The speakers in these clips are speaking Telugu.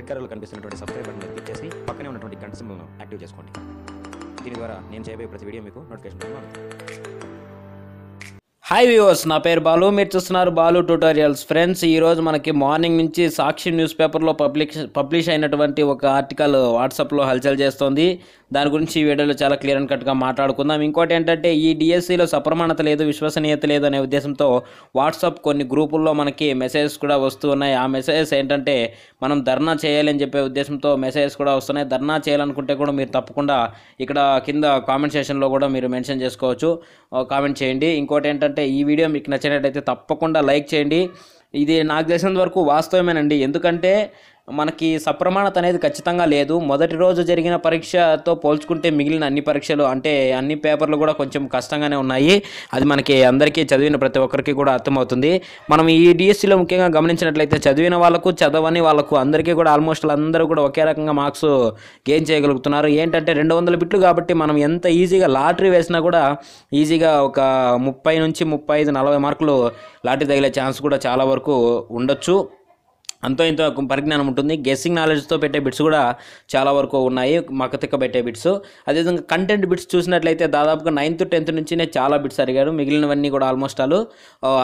రెడ్ కలర్లో కనిపిస్తున్నటువంటి సబ్స్క్రైబ్ బటన్ క్లిక్ చేసి పక్కనే ఉన్నటువంటి గంట సింబల్ను యాక్టివ్ చేసుకోండి. దీని ద్వారా నేను చేయబోయే ప్రతి వీడియో మీకు నోటిఫికేషన్ ద్వారా హాయ్ వ్యూవర్స్ నా పేరు బాలు. మీరు చూస్తున్నారు బాలు ట్యూటోరియల్స్ ఫ్రెండ్స్ ఈరోజు మనకి మార్నింగ్ నుంచి సాక్షి న్యూస్ పేపర్లో పబ్లిష్ పబ్లిష్ అయినటువంటి ఒక ఆర్టికల్ వాట్సాప్లో హల్చల్ చేస్తోంది. దాని గురించి ఈ వీడియోలో చాలా క్లియర్ అండ్ కట్గా మాట్లాడుకుందాం. ఇంకోటి ఏంటంటే ఈ డిఎస్సిలో సప్రమాణత లేదు విశ్వసనీయత లేదు అనే ఉద్దేశంతో వాట్సాప్ కొన్ని గ్రూపుల్లో మనకి మెసేజెస్ కూడా వస్తూ ఉన్నాయి. ఆ మెసేజెస్ ఏంటంటే మనం ధర్నా చేయాలి అని చెప్పే ఉద్దేశంతో మెసేజెస్ కూడా వస్తున్నాయి. ధర్నా చేయాలనుకుంటే కూడా మీరు తప్పకుండా ఇక్కడ కింద కామెంట్ సెషన్లో కూడా మీరు మెన్షన్ చేసుకోవచ్చు. కామెంట్ చేయండి. ఇంకోటి ఏంటంటే ఈ వీడియో మీకు నచ్చినట్టయితే తప్పకుండా లైక్ చేయండి. ఇది నాకు తెలిసినంత వరకు వాస్తవమేనండి. ఎందుకంటే మనకి సప్రమాణత అనేది ఖచ్చితంగా లేదు. మొదటి రోజు జరిగిన పరీక్షతో పోల్చుకుంటే మిగిలిన అన్ని పరీక్షలు అంటే అన్ని పేపర్లు కూడా కొంచెం కష్టంగానే ఉన్నాయి. అది మనకి అందరికీ చదివిన ప్రతి ఒక్కరికి కూడా అర్థమవుతుంది. మనం ఈ డిఎస్సిలో ముఖ్యంగా గమనించినట్లయితే చదివిన వాళ్ళకు చదవని వాళ్ళకు అందరికీ కూడా ఆల్మోస్ట్ అందరూ కూడా ఒకే రకంగా మార్క్స్ గెయిన్ చేయగలుగుతున్నారు. ఏంటంటే రెండు వందల బిట్లు కాబట్టి మనం ఎంత ఈజీగా లాటరీ వేసినా కూడా ఈజీగా ఒక ముప్పై నుంచి ముప్పై ఐదు నలభై మార్కులు లాటరీ తగిలే ఛాన్స్ కూడా చాలా వరకు ఉండొచ్చు. అంతో ఇంత పరిజ్ఞానం ఉంటుంది. గెస్సింగ్ నాలెడ్జ్తో పెట్టే బిట్స్ కూడా చాలా వరకు ఉన్నాయి. మక్కతిక్క పెట్టే బిట్స్. అదేవిధంగా కంటెంట్ బిట్స్ చూసినట్లయితే దాదాపుగా నైన్త్ టెన్త్ నుంచినే చాలా బిట్స్ అడిగారు. మిగిలినవన్నీ కూడా ఆల్మోస్ట్ ఆల్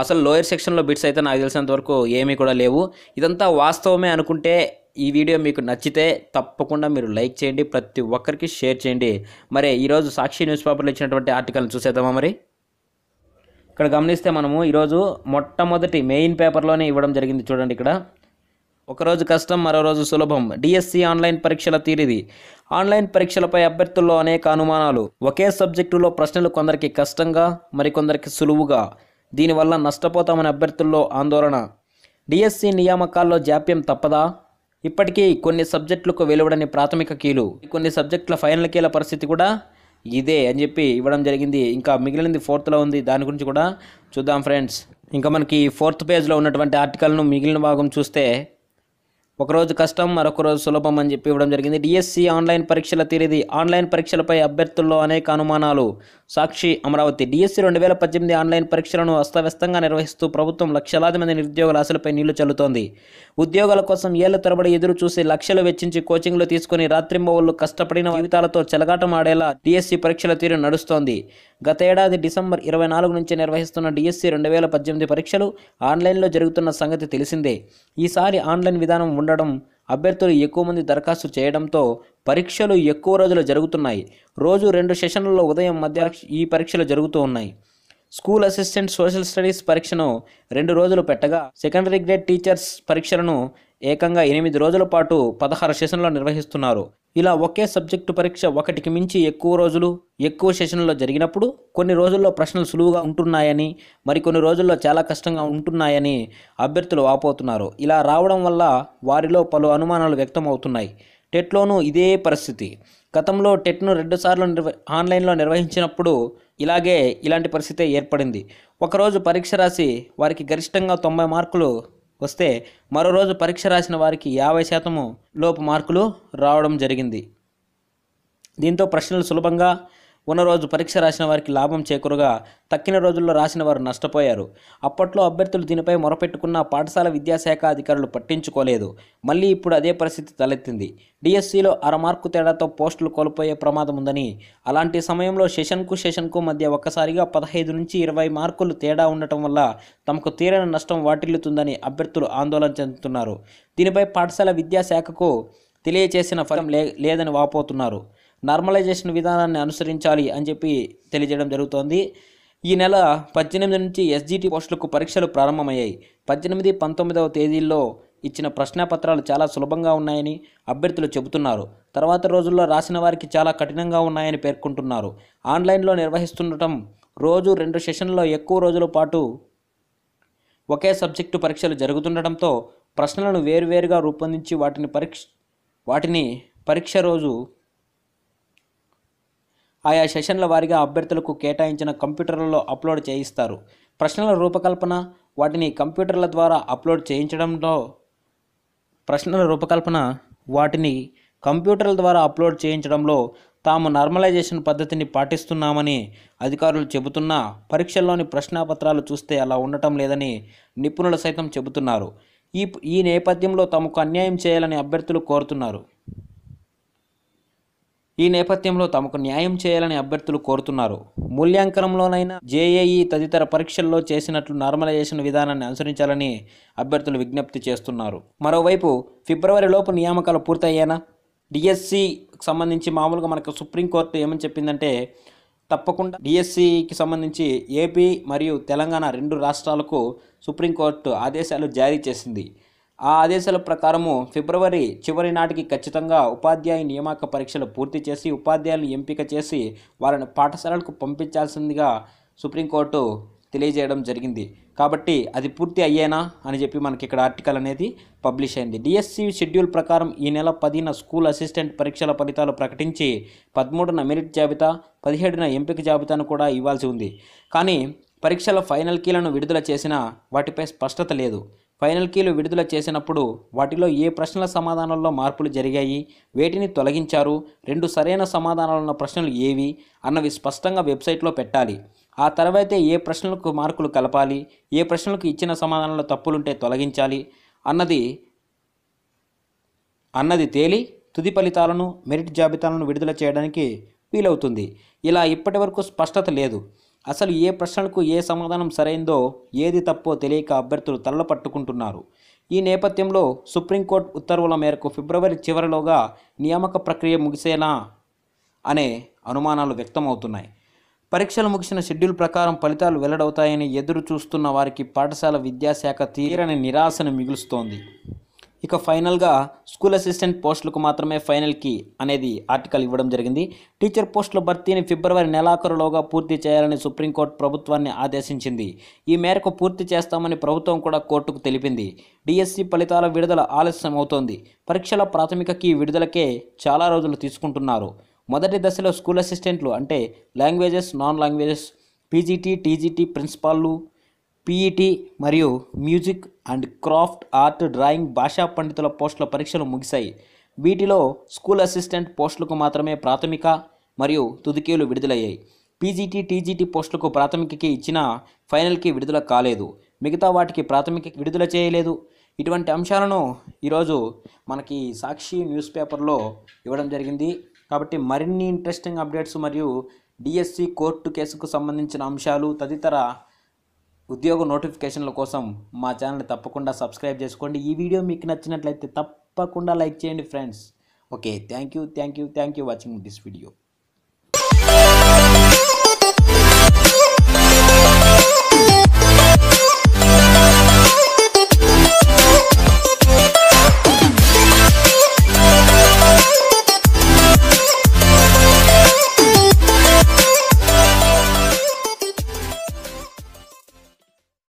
అసలు లోయర్ సెక్షన్లో బిట్స్ అయితే నాకు తెలిసినంత వరకు ఏమీ కూడా లేవు. ఇదంతా వాస్తవమే అనుకుంటే ఈ వీడియో మీకు నచ్చితే తప్పకుండా మీరు లైక్ చేయండి. ప్రతి ఒక్కరికి షేర్ చేయండి. మరి ఈరోజు సాక్షి న్యూస్ పేపర్లో ఇచ్చినటువంటి ఆర్టికల్ని చూసేద్దామా మరి? ఇక్కడ గమనిస్తే మనము ఈరోజు మొట్టమొదటి మెయిన్ పేపర్లోనే ఇవ్వడం జరిగింది చూడండి ఇక్కడ. ఒకరోజు కష్టం మరో రోజు సులభం. డిఎస్సి ఆన్లైన్ పరీక్షల తీరిది. ఆన్లైన్ పరీక్షలపై అభ్యర్థుల్లో అనేక అనుమానాలు. ఒకే సబ్జెక్టులో ప్రశ్నలు కొందరికి కష్టంగా మరికొందరికి సులువుగా. దీనివల్ల నష్టపోతామని అభ్యర్థుల్లో ఆందోళన. డిఎస్సి నియామకాల్లో జాప్యం తప్పదా? ఇప్పటికీ కొన్ని సబ్జెక్టులకు వెలువడని ప్రాథమిక కీలు. కొన్ని సబ్జెక్టుల ఫైనల్ కీల పరిస్థితి కూడా ఇదే అని చెప్పి ఇవ్వడం జరిగింది. ఇంకా మిగిలినది ఫోర్త్లో ఉంది. దాని గురించి కూడా చూద్దాం ఫ్రెండ్స్. ఇంకా మనకి ఫోర్త్ పేజ్లో ఉన్నటువంటి ఆర్టికల్ను మిగిలిన భాగం చూస్తే ఒకరోజు కష్టం మరొక రోజు సులభం అని చెప్పి ఇవ్వడం జరిగింది. డిఎస్సి ఆన్లైన్ పరీక్షల తీరిది ఆన్లైన్ పరీక్షలపై అభ్యర్థుల్లో అనేక అనుమానాలు. సాక్షి అమరావతి. డిఎస్సి రెండు వేల పద్దెనిమిది ఆన్లైన్ పరీక్షలను అస్తవ్యస్తంగా నిర్వహిస్తూ ప్రభుత్వం లక్షలాది మంది నిరుద్యోగుల ఆశలపై నీళ్ళు చల్లుతోంది. ఉద్యోగాల కోసం ఏళ్ళ తరబడి ఎదురు చూసి లక్షలు వెచ్చించి కోచింగ్లు తీసుకుని రాత్రింబవళ్ళు కష్టపడిన జీవితాలతో చెలగాటం ఆడేలా డిఎస్సి పరీక్షల తీరు నడుస్తోంది. గత ఏడాది డిసెంబర్ ఇరవై నాలుగు నుంచి నిర్వహిస్తున్న డిఎస్సి రెండు వేల పద్దెనిమిది పరీక్షలు ఆన్లైన్లో జరుగుతున్న సంగతి తెలిసిందే. ఈసారి ఆన్లైన్ విధానం ఉండడం అభ్యర్థులు ఎక్కువ మంది దరఖాస్తు చేయడంతో పరీక్షలు ఎక్కువ రోజులు జరుగుతున్నాయి. రోజు రెండు సెషన్లలో ఉదయం మధ్య ఈ పరీక్షలు జరుగుతూ ఉన్నాయి. స్కూల్ అసిస్టెంట్ సోషల్ స్టడీస్ పరీక్షను రెండు రోజులు పెట్టగా సెకండరీ గ్రేడ్ టీచర్స్ పరీక్షలను ఏకంగా ఎనిమిది రోజుల పాటు పదహారు సెషన్లో నిర్వహిస్తున్నారు. ఇలా ఒకే సబ్జెక్టు పరీక్ష ఒకటికి మించి ఎక్కువ రోజులు ఎక్కువ సెషన్లో జరిగినప్పుడు కొన్ని రోజుల్లో ప్రశ్నలు సులువుగా ఉంటున్నాయని మరికొన్ని రోజుల్లో చాలా కష్టంగా ఉంటున్నాయని అభ్యర్థులు వాపోతున్నారు. ఇలా రావడం వల్ల వారిలో పలు అనుమానాలు వ్యక్తమవుతున్నాయి. టెట్లోనూ ఇదే పరిస్థితి. గతంలో టెట్ను రెండుసార్లు నిర్వ ఆన్లైన్లో నిర్వహించినప్పుడు ఇలాగే ఇలాంటి పరిస్థితి ఏర్పడింది. ఒకరోజు పరీక్ష రాసి వారికి గరిష్టంగా తొంభై మార్కులు వస్తే మరో రోజు పరీక్ష రాసిన వారికి యాభై శాతము లోపు మార్కులు రావడం జరిగింది. దీంతో ప్రశ్నలు సులభంగా ఉన్న రోజు పరీక్ష రాసిన వారికి లాభం చేకూరగా తక్కిన రోజుల్లో రాసిన వారు నష్టపోయారు. అప్పట్లో అభ్యర్థులు దీనిపై మొరపెట్టుకున్న పాఠశాల విద్యాశాఖ అధికారులు పట్టించుకోలేదు. మళ్ళీ ఇప్పుడు అదే పరిస్థితి తలెత్తింది. డిఎస్సిలో అర మార్కు తేడాతో పోస్టులు కోల్పోయే ప్రమాదం ఉందని అలాంటి సమయంలో సెషన్కు సెషన్కు మధ్య ఒక్కసారిగా పదహైదు నుంచి ఇరవై మార్కులు తేడా ఉండటం వల్ల తమకు తీరని నష్టం వాటిల్లుతుందని అభ్యర్థులు ఆందోళన చెందుతున్నారు. దీనిపై పాఠశాల విద్యాశాఖకు తెలియచేసిన ఫలం లే లేదని వాపోతున్నారు. నార్మలైజేషన్ విధానాన్ని అనుసరించాలి అని చెప్పి తెలియజేయడం జరుగుతోంది. ఈ నెల పద్దెనిమిది నుంచి ఎస్జిటి పోస్టులకు పరీక్షలు ప్రారంభమయ్యాయి. పద్దెనిమిది పంతొమ్మిదవ తేదీల్లో ఇచ్చిన ప్రశ్నపత్రాలు చాలా సులభంగా ఉన్నాయని అభ్యర్థులు చెబుతున్నారు. తర్వాత రోజుల్లో రాసిన వారికి చాలా కఠినంగా ఉన్నాయని పేర్కొంటున్నారు. ఆన్లైన్లో నిర్వహిస్తుండటం రోజు రెండు సెషన్లో ఎక్కువ రోజుల పాటు ఒకే సబ్జెక్టు పరీక్షలు జరుగుతుండటంతో ప్రశ్నలను వేరువేరుగా రూపొందించి వాటిని పరీక్ష వాటిని పరీక్ష రోజు ఆయా సెషన్ల వారీగా అభ్యర్థులకు కేటాయించిన కంప్యూటర్లలో అప్లోడ్ చేయిస్తారు. ప్రశ్నల రూపకల్పన వాటిని కంప్యూటర్ల ద్వారా అప్లోడ్ చేయించడంలో ప్రశ్నల రూపకల్పన వాటిని కంప్యూటర్ల ద్వారా అప్లోడ్ చేయించడంలో తాము నార్మలైజేషన్ పద్ధతిని పాటిస్తున్నామని అధికారులు చెబుతున్నా పరీక్షల్లోని ప్రశ్నాపత్రాలు చూస్తే అలా ఉండటం లేదని నిపుణులు సైతం చెబుతున్నారు. ఈ ఈ నేపథ్యంలో తమకు అన్యాయం చేయాలని అభ్యర్థులు కోరుతున్నారు. ఈ నేపథ్యంలో తమకు న్యాయం చేయాలని అభ్యర్థులు కోరుతున్నారు. మూల్యాంకనంలోనైనా జేఏఈ తదితర పరీక్షల్లో చేసినట్లు నార్మలైజేషన్ విధానాన్ని అనుసరించాలని అభ్యర్థులు విజ్ఞప్తి చేస్తున్నారు. మరోవైపు ఫిబ్రవరిలోపు నియామకాలు పూర్తయ్యానా డిఎస్సికి సంబంధించి మామూలుగా మనకు సుప్రీంకోర్టు ఏమని చెప్పిందంటే తప్పకుండా డిఎస్సికి సంబంధించి ఏపీ మరియు తెలంగాణ రెండు రాష్ట్రాలకు సుప్రీంకోర్టు ఆదేశాలు జారీ చేసింది. ఆ ఆదేశాల ప్రకారము ఫిబ్రవరి చివరి నాటికి ఖచ్చితంగా ఉపాధ్యాయ నియామక పరీక్షలు పూర్తి చేసి ఉపాధ్యాయులను ఎంపిక చేసి వాళ్ళని పాఠశాలలకు పంపించాల్సిందిగా సుప్రీంకోర్టు తెలియజేయడం జరిగింది. కాబట్టి అది పూర్తి అయ్యేనా అని చెప్పి మనకి ఇక్కడ ఆర్టికల్ అనేది పబ్లిష్ అయింది. డిఎస్సి షెడ్యూల్ ప్రకారం ఈ నెల పదిన స్కూల్ అసిస్టెంట్ పరీక్షల ఫలితాలు ప్రకటించి పదమూడున మెరిట్ జాబితా పదిహేడున ఎంపిక జాబితాను కూడా ఇవ్వాల్సి ఉంది. కానీ పరీక్షల ఫైనల్ కీలను విడుదల చేసినా వాటిపై స్పష్టత లేదు. ఫైనల్ కీలు విడుదల చేసినప్పుడు వాటిలో ఏ ప్రశ్నల సమాధానాల్లో మార్పులు జరిగాయి వేటిని తొలగించారు రెండు సరైన సమాధానాలు ఉన్న ప్రశ్నలు ఏవి అన్నవి స్పష్టంగా వెబ్సైట్లో పెట్టాలి. ఆ తర్వాతే ఏ ప్రశ్నలకు మార్కులు కలపాలి ఏ ప్రశ్నలకు ఇచ్చిన సమాధానంలో తప్పులుంటే తొలగించాలి అన్నది అన్నది తేలి తుది ఫలితాలను మెరిట్ జాబితాలను విడుదల చేయడానికి వీలవుతుంది. ఇలా ఇప్పటివరకు స్పష్టత లేదు. అసలు ఏ ప్రశ్నలకు ఏ సమాధానం సరైందో ఏది తప్పో తెలియక అభ్యర్థులు తలలు పట్టుకుంటున్నారు. ఈ నేపథ్యంలో సుప్రీంకోర్టు ఉత్తర్వుల మేరకు ఫిబ్రవరి చివరిలోగా నియామక ప్రక్రియ ముగిసేనా అనే అనుమానాలు వ్యక్తమవుతున్నాయి. పరీక్షలు ముగిసిన షెడ్యూల్ ప్రకారం ఫలితాలు వెల్లడవుతాయని ఎదురు చూస్తున్న వారికి పాఠశాల విద్యాశాఖ తీరని నిరాశను మిగులుస్తోంది. ఇక ఫైనల్గా స్కూల్ అసిస్టెంట్ పోస్టులకు మాత్రమే ఫైనల్కి అనేది ఆర్టికల్ ఇవ్వడం జరిగింది. టీచర్ పోస్టుల భర్తీని ఫిబ్రవరి నెలాఖరులోగా పూర్తి చేయాలని సుప్రీంకోర్టు ప్రభుత్వాన్ని ఆదేశించింది. ఈ మేరకు పూర్తి చేస్తామని ప్రభుత్వం కూడా కోర్టుకు తెలిపింది. డిఎస్సి ఫలితాల విడుదల ఆలస్యం అవుతోంది. పరీక్షల ప్రాథమిక కీ విడుదలకే చాలా రోజులు తీసుకుంటున్నారు. మొదటి దశలో స్కూల్ అసిస్టెంట్లు అంటే languages non languages PGT TGT ప్రిన్సిపాల్లు PET మరియు music and craft art drawing భాషా పండితుల పోస్టుల పరీక్షలు ముగిశాయి. వీటిలో స్కూల్ అసిస్టెంట్ పోస్టులకు మాత్రమే ప్రాథమిక మరియు తుదికీలు విడుదలయ్యాయి. పీజీటీ టీజీటీ పోస్టులకు ప్రాథమికకి ఇచ్చిన ఫైనల్కి విడుదల కాలేదు. మిగతా వాటికి ప్రాథమిక విడుదల చేయలేదు. ఇటువంటి అంశాలను ఈరోజు మనకి సాక్షి న్యూస్ పేపర్లో ఇవ్వడం జరిగింది. కాబట్టి మరిన్ని ఇంట్రెస్టింగ్ అప్డేట్స్ మరియు డిఎస్సి కోర్టు కేసుకు సంబంధించిన అంశాలు తదితర ఉద్యోగ నోటిఫికేషన్ల కోసం మా ఛానల్ని తప్పకుండా సబ్స్క్రైబ్ చేసుకోండి. ఈ వీడియో మీకు నచ్చినట్లయితే తప్పకుండా లైక్ చేయండి friends. Okay thank you thank you thank you watching this video.